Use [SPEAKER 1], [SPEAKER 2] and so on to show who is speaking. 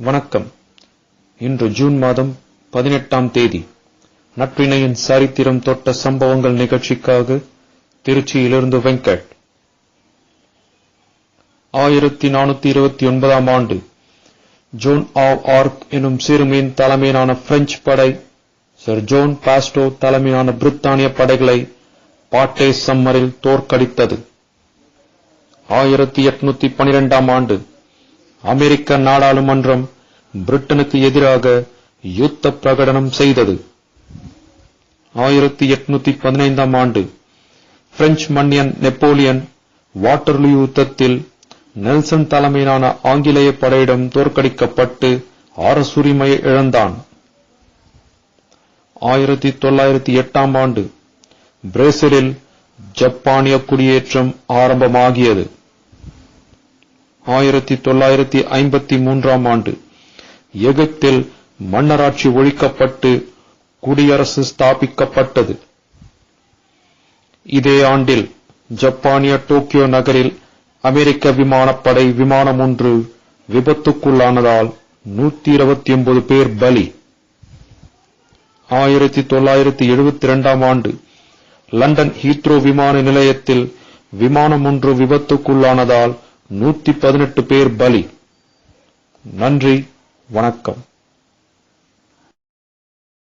[SPEAKER 1] வணக்கம். இன்று ஜூன் மாதம் பதினெட்டாம் தேதி. நற்றிணையின் சரித்திரம் தொட்ட சம்பவங்கள் நிகழ்ச்சிக்காக திருச்சியிலிருந்து வெங்கட். ஆயிரத்தி நானூத்தி இருபத்தி ஒன்பதாம் ஆண்டு ஜோன் ஆவ் ஆர்க் எனும் சிறுமியின் தலைமையிலான பிரெஞ்சு படை சர் ஜோன் பாஸ்டோ தலைமையிலான பிரித்தானிய படைகளை பாட்டே சம்மரில் தோற்கடித்தது. ஆயிரத்தி எட்நூத்தி பனிரெண்டாம் ஆண்டு அமெரிக்க நாடாளுமன்றம் பிரிட்டனுக்கு எதிராக யுத்த பிரகடனம் செய்தது. ஆயிரத்தி எட்நூத்தி பதினைந்தாம் ஆண்டு பிரெஞ்சு மன்னியன் நெப்போலியன் வாட்டர்லூ யுத்தத்தில் நெல்சன் தலைமையிலான ஆங்கிலேய படையிடம் தோற்கடிக்கப்பட்டு அரசுரிமையை இழந்தான். ஆயிரத்தி தொள்ளாயிரத்தி எட்டாம் ஆண்டு பிரேசிலில் ஜப்பானிய குடியேற்றம் ஆரம்பமாகியது. ஆயிரத்தி தொள்ளாயிரத்தி ஐம்பத்தி மூன்றாம் ஆண்டு எகிப்தில் மன்னராட்சி ஒழிக்கப்பட்டு குடியரசு ஸ்தாபிக்கப்பட்டது. இதே ஆண்டில் ஜப்பானிய டோக்கியோ நகரில் அமெரிக்க விமானப்படை விமானம் ஒன்று விபத்துக்குள்ளானதால் நூத்தி இருபத்தி ஒன்பது பேர் பலி. ஆயிரத்தி தொள்ளாயிரத்தி எழுபத்தி இரண்டாம் ஆண்டு லண்டன் ஹீத்ரோ விமான நிலையத்தில் விமானம் ஒன்று விபத்துக்குள்ளானதால் நூத்தி பதினெட்டு பேர் பலி. நன்றி வணக்கம்.